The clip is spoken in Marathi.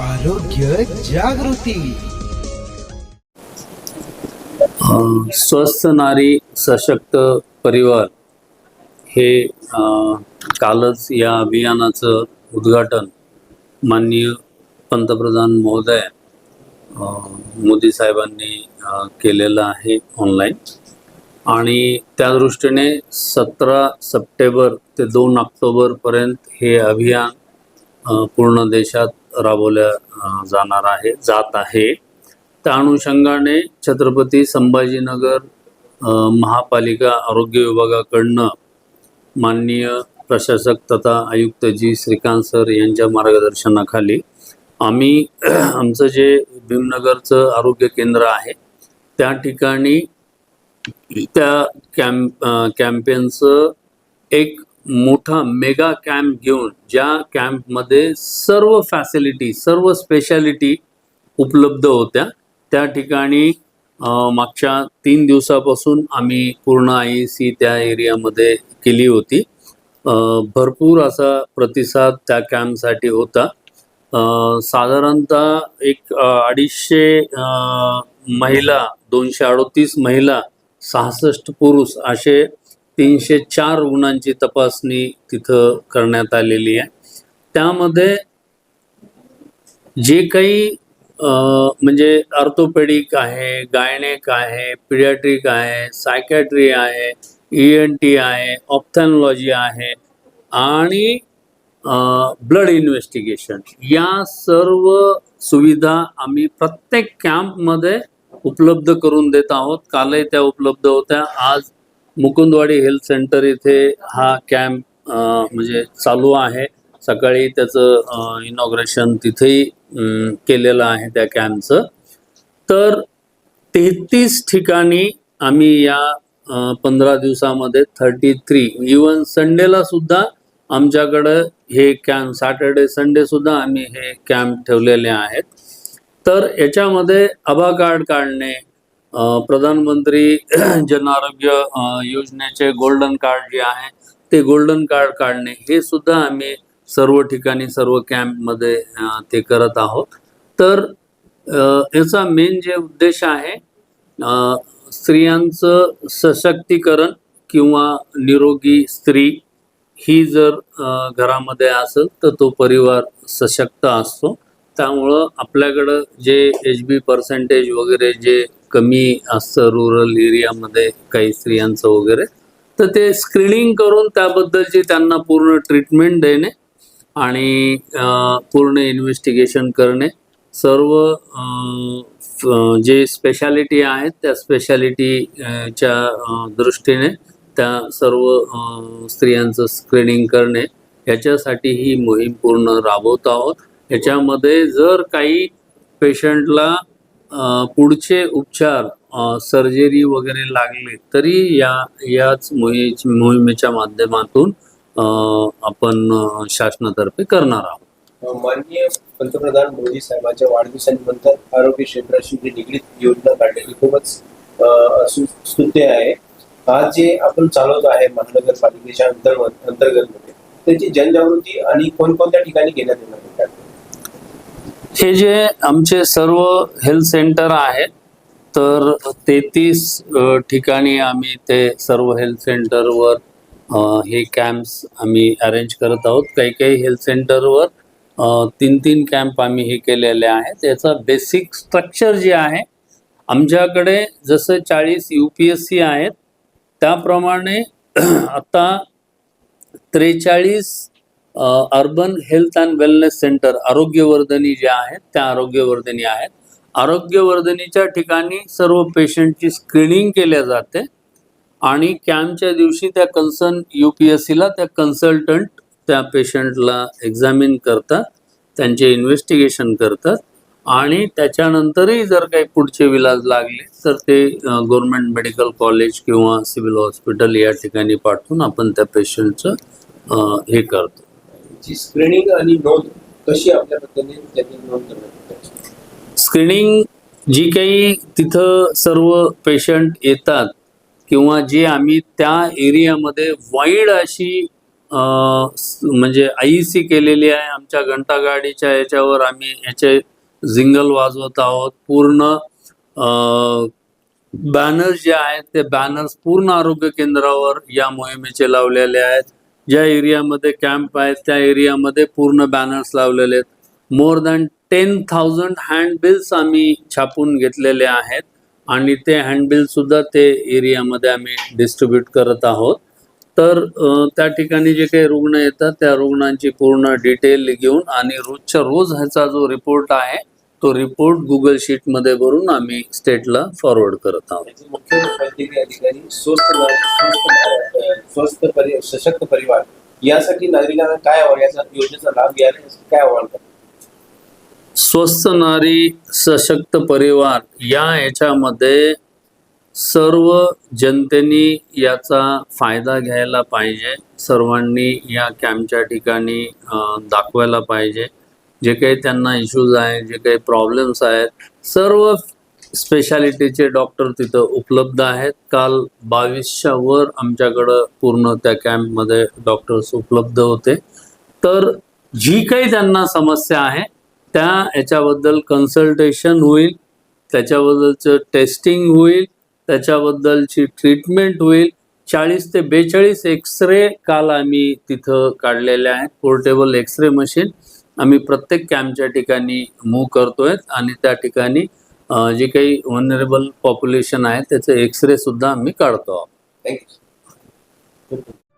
आरोग्य जागृती. स्वस्थ नारी सशक्त परिवार हे कालच या अभियानाचं उद्घाटन माननीय पंतप्रधान महोदय मोदी साहेबांनी केलेलं आहे ऑनलाईन आणि त्या दृष्टीने सतरा सप्टेंबर ते दोन ऑक्टोबरपर्यंत हे अभियान पूर्ण देशात राबवल्या जाणार आहे जात आहे. त्या अनुषंगाने छत्रपती संभाजीनगर महापालिका आरोग्य विभागाकडनं माननीय प्रशासक तथा आयुक्त जी श्रीकांत सर यांच्या मार्गदर्शनाखाली आम्ही आमचं जे भीमनगरचं आरोग्य केंद्र आहे त्या ठिकाणी त्या कॅम्प कॅम्पेनचं एक मोठा मेगा कॅम्प घेऊन ज्या कॅम्पमध्ये सर्व फॅसिलिटी सर्व स्पेशालिटी उपलब्ध होत्या. त्या ठिकाणी मागच्या तीन दिवसापासून आम्ही पूर्ण आय सी त्या एरियामध्ये केली होती. भरपूर असा प्रतिसाद त्या कॅम्पसाठी होता. साधारणतः एक अडीचशे महिला दोनशे अडोतीस महिला सहासष्ट पुरुष असे तीनशे चार रुग्णांची तपासणी तिथं करण्यात आलेली आहे. त्यामध्ये जे काही म्हणजे ऑर्थोपेडिक आहे गायनेक आहे पिडियाट्रिक आहे सायकॅट्री आहे ई एन टी आहे ऑप्थॅनॉलॉजी आहे आणि ब्लड इन्व्हेस्टिगेशन. या सर्व सुविधा आम्ही प्रत्येक कॅम्पमध्ये उपलब्ध करून देत आहोत. कालही त्या उपलब्ध होत्या. आज मुकुंदवाडी हेल्थ सेंटर इथे हा कॅम्प म्हणजे चालू आहे. सकाळी त्याचं इनॉग्रेशन तिथेही केलेलं आहे त्या कॅम्पचं. तर तेहतीस ठिकाणी आम्ही या पंधरा दिवसामध्ये थर्टी थ्री इवन संडेला सुद्धा आमच्याकडं हे कॅम्प सॅटर्डे संडे सुद्धा आम्ही हे कॅम्प ठेवलेले आहेत. तर याच्यामध्ये आभा कार्ड काढणे प्रधानमंत्री जन आरोग्य योजनेचे गोल्डन कार्ड जे आहे ते गोल्डन कार्ड काढणे हे सुद्धा आम्ही सर्व ठिकाणी सर्व कॅम्पमध्ये ते करत आहोत. तर याचा मेन जे उद्देश आहे स्त्रियांचं सशक्तीकरण किंवा निरोगी स्त्री ही जर घरामध्ये असेल तर तो परिवार सशक्त असतो. त्यामुळं आपल्याकडं जे एच बी पर्सेंटेज वगैरे जे कमी असतं रुरल एरियामध्ये काही स्त्रियांचं वगैरे तर ते स्क्रीनिंग करून त्याबद्दलची त्यांना पूर्ण ट्रीटमेंट देणे आणि पूर्ण इन्व्हेस्टिगेशन करणे. सर्व जे स्पेशालिटी आहेत त्या स्पेशालिटीच्या दृष्टीने त्या सर्व स्त्रियांचं स्क्रीनिंग करणे. याच्यासाठी ही मोहीम पूर्ण राबवत आहोत. याच्यामध्ये जर काही पेशंटला पुढचे उपचार सर्जरी वगैरे लागले तरी या याच मोहि मोहिमेच्या माध्यमातून आपण शासनातर्फे करणार आहोत माननीय पंतप्रधान मोदी साहेबांच्या वाढदिवसानिमित्त आरोग्य क्षेत्राशी जी निगडीत योजना काढलेली खूपच स्तुत्य आहे आज जे आपण चालवत आहे महानगरपालिकेच्या अंतर्गत अंतर्गत त्याची जनजागृती आणि कोणकोणत्या ठिकाणी घेण्यात येणार आहे? हे जे आमचे सर्व हेल्थ सेंटर आहेत तर तेहतीस ठिकाणी आम्ही ते सर्व हेल्थ सेंटरवर हे कॅम्प्स आम्ही अरेंज करत आहोत. काही काही हेल्थ सेंटरवर तीन तीन कॅम्प आम्ही हे केलेले आहेत. याचा बेसिक स्ट्रक्चर जे आहे आमच्याकडे जसं चाळीस यू पी एस सी आहेत त्याप्रमाणे आता त्रेचाळीस urban health and wellness centre आरोग्यवर्धनी ज्या आहेत त्या आरोग्यवर्धनी आहेत. आरोग्यवर्धनीच्या ठिकाणी सर्व पेशंटची स्क्रीनिंग केल्या जाते आणि कॅम्पच्या दिवशी त्या कन्सर्न यू पी एस सीला त्या कन्सल्टंट त्या पेशंटला एक्झामिन करतात त्यांचे इन्व्हेस्टिगेशन करतात आणि त्याच्यानंतरही जर काही पुढचे विलाज लागले तर ते गव्हर्नमेंट मेडिकल कॉलेज किंवा सिव्हिल हॉस्पिटल या ठिकाणी पाठवून आपण त्या पेशंटचं हे करतो. जी स्क्रीनिंग आणि नोंद कशी आपल्या पद्धतीने त्यांनी नोंद करण्यात स्क्रीनिंग जी काही तिथं सर्व पेशंट येतात किंवा जे आम्ही त्या एरियामध्ये वाईड अशी म्हणजे आई म्हणजे आईसी केलेली आहे आमच्या घंटागाडीच्या याच्यावर आम्ही याचे जिंगल वाजवत आहोत. पूर्ण बॅनर्स जे आहेत ते बॅनर्स पूर्ण आरोग्य केंद्रावर या मोहिमेचे लावलेले आहेत. ज्या एरियामध्ये कॅम्प आहेत त्या एरियामध्ये पूर्ण बॅनर्स लावलेले आहेत. More than ten thousand handbills आम्ही छापून घेतलेले आहेत आणि ते हँडबिल सुद्धा ते एरियामध्ये आम्ही डिस्ट्रीब्यूट करत आहोत. तर त्या ठिकाणी जे काही रुग्ण येतात त्या रुग्णांची पूर्ण डिटेल घेऊन आणि रोजच्या रोज ह्याचा जो रिपोर्ट आहे तो रिपोर्ट गुगल शीटमध्ये भरून आम्ही स्टेटला फॉरवर्ड करत आहोत. मुख्य वैद्यकीय अधिकारी परि सशक्त परिवार. यासाठी नागरिकांना काय आव्हान याचा योजनेचा लाभ घ्यायला काय आव्हान करतात स्वस्थ नारी सशक्त परिवार या याच्यामध्ये सर्व जनतेने याचा फायदा घ्यायला पाहिजे. सर्वांनी या कॅम्पच्या ठिकाणी दाखवायला पाहिजे. जे काही त्यांना इश्यूज आहेत जे काही प्रॉब्लेम्स आहेत सर्व स्पेशालिटीचे डॉक्टर तिथं उपलब्ध आहेत. काल बावीसच्या वर आमच्याकडं पूर्ण त्या कॅम्पमध्ये डॉक्टर्स उपलब्ध होते. तर जी काही त्यांना समस्या आहे त्या याच्याबद्दल कन्सल्टेशन होईल त्याच्याबद्दलचं टेस्टिंग होईल त्याच्याबद्दलची ट्रीटमेंट होईल. चाळीस ते बेचाळीस एक्सरे काल आम्ही तिथं काढलेले आहेत. पोर्टेबल एक्सरे मशीन आम्ही प्रत्येक कॅम्पच्या ठिकाणी मूव्ह करतोय आणि त्या ठिकाणी जे काही वनरेबल पॉप्युलेशन आहे त्याचे एक्सरे सुद्धा आम्ही काढतो. आहोत थँक्यू